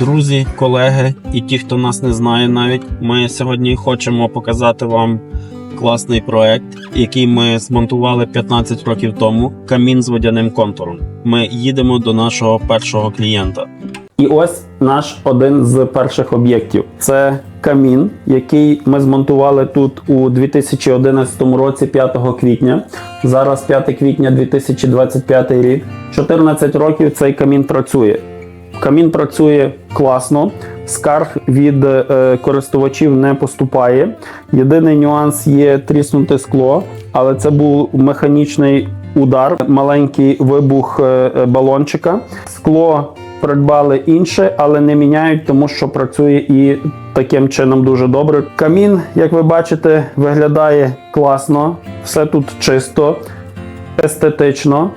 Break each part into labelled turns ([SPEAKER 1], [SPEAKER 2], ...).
[SPEAKER 1] Друзі, колеги і ті, хто нас не знає навіть, ми сьогодні хочемо показати вам класний проект, який ми змонтували 15 років тому. Камін з водяним контуром. Ми їдемо до нашого першого клієнта. І ось наш один з перших об'єктів. Це камін, який ми змонтували тут у 2011 році, 5 квітня. Зараз 5 квітня 2025 рік. 14 років цей камін працює. Камін працює класно, скарг від е, користувачів не поступає. Єдиний нюанс є тріснуте скло, але це був механічний удар, маленький вибух е, е, балончика. Скло придбали інше, але не міняють, тому що працює і таким чином дуже добре. Камін, як ви бачите, виглядає класно, все тут чисто, естетично.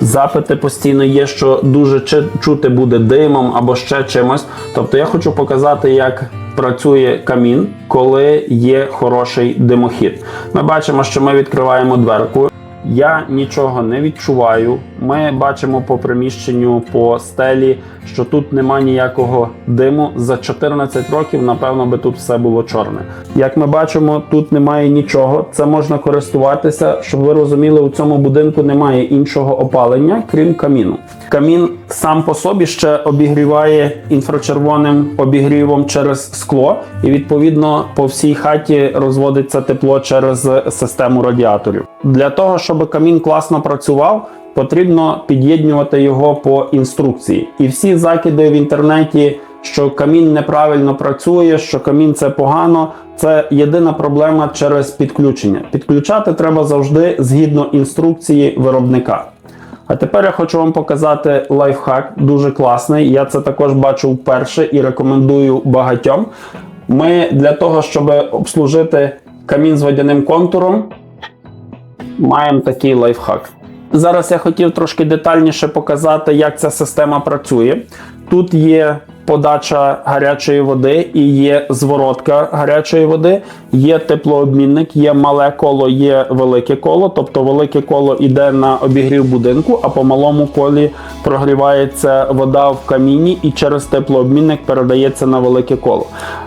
[SPEAKER 1] Запити постійно є, що дуже чути буде димом або ще чимось. Тобто я хочу показати, як працює камін, коли є хороший димохід. Ми бачимо, що ми відкриваємо дверку. Я нічого не відчуваю. Ми бачимо по приміщенню, по стелі, що тут нема ніякого диму. За 14 років, напевно, би тут все було чорне. Як ми бачимо, тут немає нічого. Це можна користуватися, щоб ви розуміли, у цьому будинку немає іншого опалення, крім каміну. Камін сам по собі ще обігріває інфрачервоним обігрівом через скло, і відповідно по всій хаті розводиться тепло через систему радіаторів. Для того, щоб камін класно працював, потрібно під'єднувати його по інструкції. І всі закиди в інтернеті, що камін неправильно працює, що камін це погано. Це єдина проблема через підключення. Підключати треба завжди згідно інструкції виробника. А тепер я хочу вам показати лайфхак, дуже класний. Я це також бачу вперше і рекомендую багатьом. Ми для того, щоб обслужити камін з водяним контуром, маємо такий лайфхак. Зараз я хотів трошки детальніше показати, як ця система працює. Тут є подача гарячої води і є зворотка гарячої води, є теплообмінник, є мале коло, є велике коло. Тобто велике коло йде на обігрів будинку, а по малому колі прогрівається вода в каміні і через теплообмінник передається на велике коло.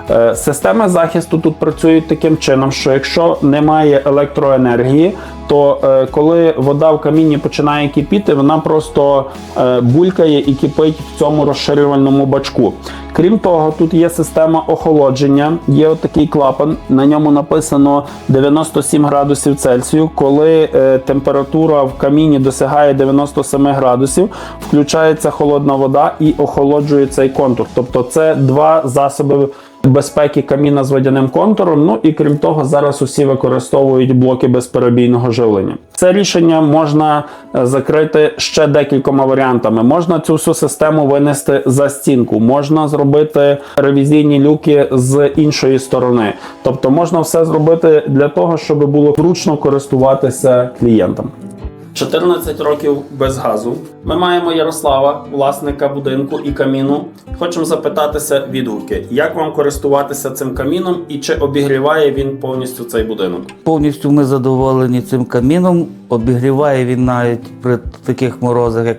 [SPEAKER 1] Е, Системи захисту тут працюють таким чином, що якщо немає електроенергії, то е, коли вода в каміні починає кипіти, вона просто е, булькає і кипить в цьому розширювальному бачку. Крім того, тут є система охолодження, є отакий клапан. На ньому написано 97 градусів Цельсію. Коли е, температура в каміні досягає 97 градусів, включається холодна вода і охолоджує цей контур. Тобто, це два засоби безпеки каміна з водяним контуром. Ну і крім того, зараз усі використовують блоки безперебійного живлення. Це рішення можна е, закрити ще декількома варіантами. Можна цю всю систему винести за стінку, можна зробити ревізійні люки з іншої сторони. Тобто можна все зробити для того, щоб було зручно користуватися клієнтам. 14 років без газу. Ми маємо Ярослава, власника будинку і каміну. Хочемо запитатися відгуки, як вам користуватися цим каміном і чи обігріває він повністю цей будинок?
[SPEAKER 2] Повністю ми задоволені цим каміном. Обігріває він навіть при таких морозах, як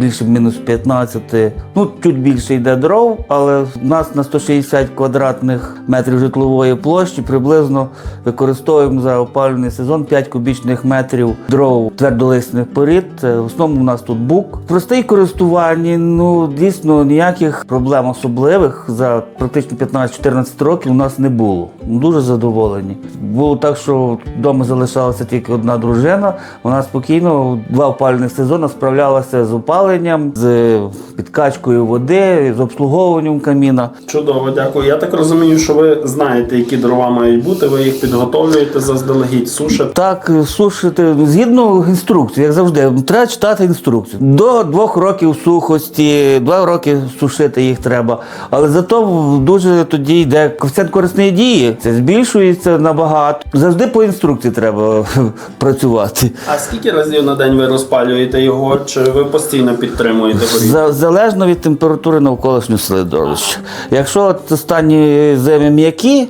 [SPEAKER 2] більше мінус 15. Ну, чуть більше йде дров, але в нас на 160 квадратних метрів житлової площі приблизно використовуємо за опалювальний сезон 5 кубічних метрів дров твердолисних порід. В основному у нас тут бук. В простій користуванні, ну дійсно ніяких проблем особливих за практично 15-14 років у нас не було. Дуже задоволені. Було так, що вдома залишалася тільки одна дружина. Вона спокійно два опалювальних сезони справлялася з опаленням, з підкачкою води, з обслуговуванням каміна.
[SPEAKER 1] Чудово, дякую. Я так розумію, що ви знаєте, які дрова мають бути. Ви їх підготовлюєте заздалегідь, сушите.
[SPEAKER 2] Так, сушити згідно інструкції, як завжди, треба читати інструкцію. До двох років сухості, два роки сушити їх треба. Але зато дуже тоді йде коефіцієнт корисної дії. Це збільшується набагато. Завжди по інструкції треба працювати.
[SPEAKER 1] А скільки разів на день ви розпалюєте його? Чи ви постійно підтримуєте?
[SPEAKER 2] За- Залежно від температури навколишнього середовища. Якщо от останні зими м'які,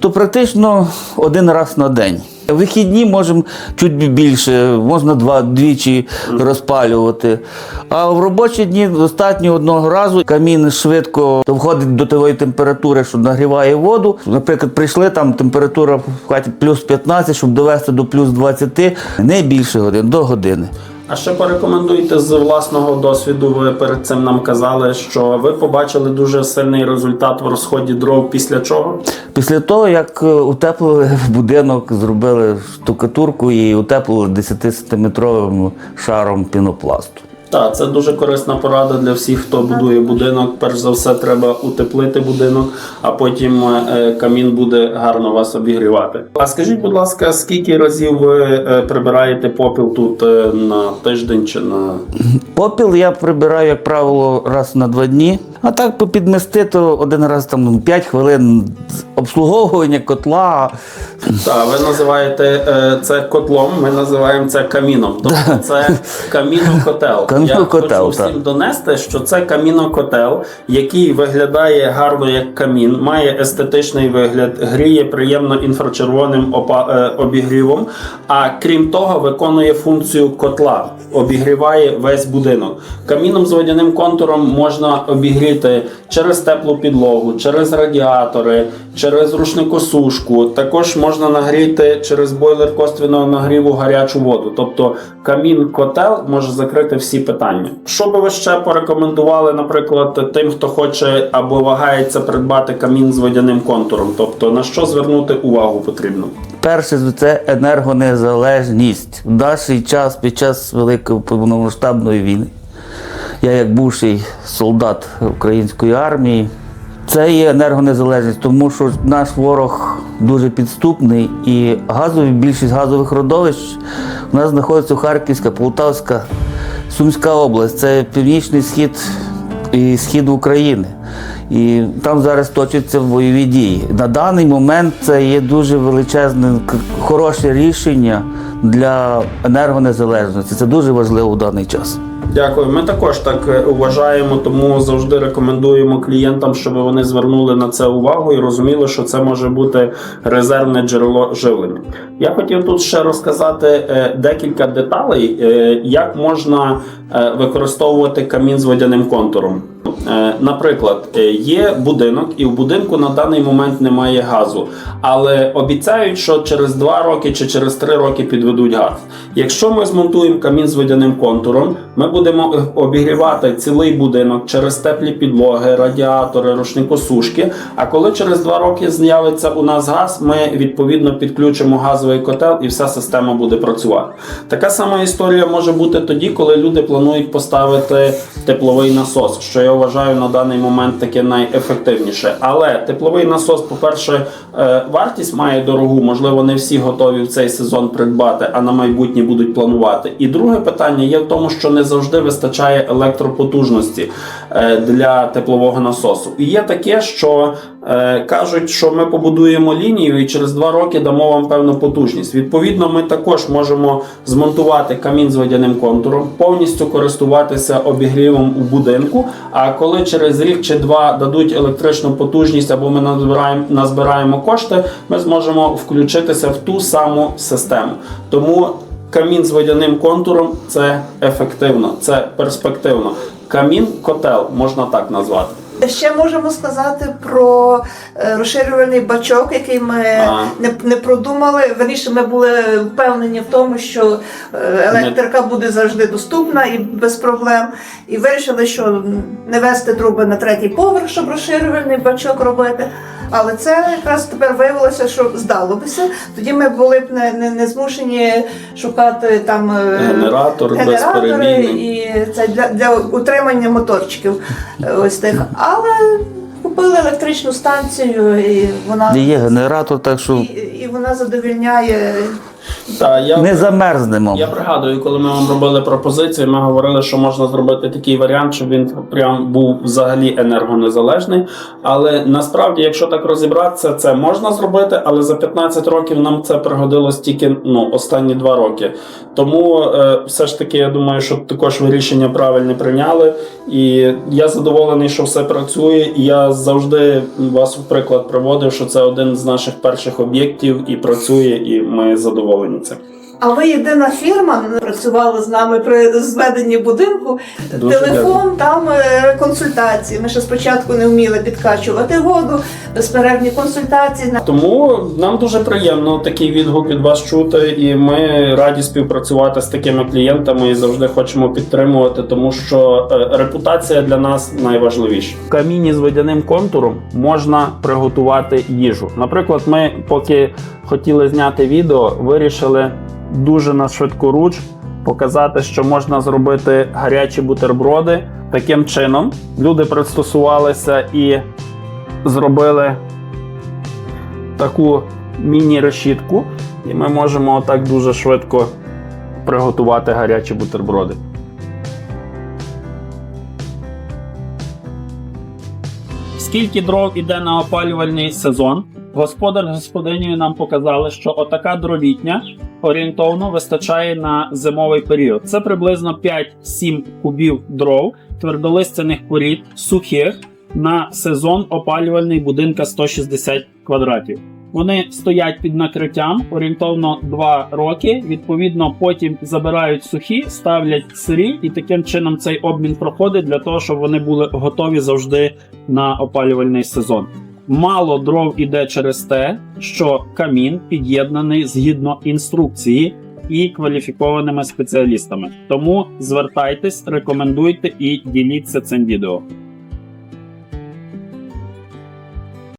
[SPEAKER 2] то практично один раз на день. Вихідні можемо чуть бі- більше, можна два двічі розпалювати. А в робочі дні достатньо одного разу. Камін швидко входить до тої температури, що нагріває воду. Наприклад, прийшли там температура в хаті плюс 15, щоб довести до плюс 20, не більше годин, до години.
[SPEAKER 1] А ще порекомендуйте з власного досвіду. Ви перед цим нам казали, що ви побачили дуже сильний результат в розході дров. Після чого?
[SPEAKER 2] Після того, як е, утеплили будинок, зробили штукатурку і утеплили 10-сантиметровим шаром пінопласту.
[SPEAKER 1] Так, це дуже корисна порада для всіх, хто будує будинок. Перш за все, треба утеплити будинок, а потім е, камін буде гарно вас обігрівати. А скажіть, будь ласка, скільки разів ви е, прибираєте попіл тут е, на тиждень чи на
[SPEAKER 2] Попіл я прибираю, як правило, раз на два дні. А так попідмести, то один раз там 5 хвилин обслуговування котла.
[SPEAKER 1] Так, ви називаєте це котлом, ми називаємо це каміном. Тобто це камінокотел. Я
[SPEAKER 2] Камінокотел,
[SPEAKER 1] хочу всім
[SPEAKER 2] так.
[SPEAKER 1] донести, що це камінокотел, який виглядає гарно як камін, має естетичний вигляд, гріє приємно інфрачервоним опа- е, обігрівом. А крім того, виконує функцію котла, обігріває весь будинок. Каміном з водяним контуром можна обігріти через теплу підлогу, через радіатори, через рушникосушку. Також можна нагріти через бойлер косвіного нагріву гарячу воду. Тобто камін котел може закрити всі питання. Що би ви ще порекомендували, наприклад, тим, хто хоче або вагається придбати камін з водяним контуром? Тобто на що звернути увагу потрібно?
[SPEAKER 2] Перше це енергонезалежність. В наш час під час великої повномасштабної війни. Я як бувший солдат української армії. Це є енергонезалежність, тому що наш ворог дуже підступний і газові, більшість газових родовищ у нас знаходиться Харківська, Полтавська, Сумська область. Це північний схід і схід України. І там зараз точаться бойові дії. На даний момент це є дуже величезне, хороше рішення для енергонезалежності. Це дуже важливо в даний час.
[SPEAKER 1] Дякую. Ми також так е, вважаємо, тому завжди рекомендуємо клієнтам, щоб вони звернули на це увагу і розуміли, що це може бути резервне джерело живлення. Я хотів тут ще розказати е, декілька деталей, е, як можна е, використовувати камін з водяним контуром. Е, Наприклад, е, є будинок, і в будинку на даний момент немає газу, але обіцяють, що через 2 роки чи через 3 роки підведуть газ. Якщо ми змонтуємо камін з водяним контуром, ми будемо е, обігрівати цілий будинок через теплі підлоги, радіатори, рушникосушки. А коли через 2 роки з'явиться у нас газ, ми відповідно підключимо газовий котел і вся система буде працювати. Така сама історія може бути тоді, коли люди планують поставити тепловий насос, що я вважаю на даний момент таке найефективніше. Але тепловий насос, по-перше, е, вартість має дорогу, можливо, не всі готові в цей сезон придбати, а на майбутнє будуть планувати. І друге питання є в тому, що не завжди вистачає електропотужності е, для теплового насосу. І є таке, що кажуть, що ми побудуємо лінію і через два роки дамо вам певну потужність. Відповідно, ми також можемо змонтувати камін з водяним контуром, повністю користуватися обігрівом у будинку. А коли через рік чи два дадуть електричну потужність або ми назбираємо, назбираємо кошти, ми зможемо включитися в ту саму систему. Тому камін з водяним контуром це ефективно, це перспективно. Камін котел можна так назвати.
[SPEAKER 3] Ще можемо сказати про е, розширювальний бачок, який ми
[SPEAKER 1] ага.
[SPEAKER 3] не, не продумали. Верніше, ми були впевнені в тому, що е, електрика буде завжди доступна і без проблем. І вирішили, що не вести труби на третій поверх, щоб розширювальний бачок робити. Але це якраз тепер виявилося, що здалося. Тоді ми були б не, не, не змушені шукати там е,
[SPEAKER 1] Генератор
[SPEAKER 3] генератори і це для, для утримання моторчиків е, ось тих. Але купили електричну станцію, і вона
[SPEAKER 2] Є генератор, так що
[SPEAKER 3] і, і вона задовільняє
[SPEAKER 1] Та, я,
[SPEAKER 2] Не замерзнемо.
[SPEAKER 1] я пригадую, коли ми вам робили пропозиції, ми говорили, що можна зробити такий варіант, щоб він прям був взагалі енергонезалежний. Але насправді, якщо так розібратися, це можна зробити, але за 15 років нам це пригодилось тільки ну, останні 2 роки. Тому е, все ж таки, я думаю, що також ви рішення правильне прийняли. І я задоволений, що все працює. І я завжди вас в приклад приводив, що це один з наших перших об'єктів і працює, і ми задоволені цим.
[SPEAKER 3] А ви єдина фірма працювала з нами при зведенні будинку.
[SPEAKER 1] Дуже
[SPEAKER 3] Телефон, там е, консультації. Ми ще спочатку не вміли підкачувати воду, безперервні консультації.
[SPEAKER 1] Тому нам дуже приємно такий відгук від вас чути, і ми раді співпрацювати з такими клієнтами і завжди хочемо підтримувати, тому що е, репутація для нас найважливіша. В каміні з водяним контуром можна приготувати їжу. Наприклад, ми поки хотіли зняти відео, вирішили дуже на швидкоруч показати, що можна зробити гарячі бутерброди. Таким чином люди пристосувалися і зробили таку міні-решітку, і ми можемо отак дуже швидко приготувати гарячі бутерброди. Скільки дров іде на опалювальний сезон? Господар з господинею нам показали, що отака дровітня орієнтовно вистачає на зимовий період. Це приблизно 5-7 кубів дров, твердолистяних порід, сухих на сезон опалювальний будинка 160 квадратів. Вони стоять під накриттям орієнтовно 2 роки. Відповідно, потім забирають сухі, ставлять сирі, і таким чином цей обмін проходить для того, щоб вони були готові завжди на опалювальний сезон. Мало дров іде через те, що камін під'єднаний згідно інструкції і кваліфікованими спеціалістами. Тому звертайтесь, рекомендуйте і діліться цим відео.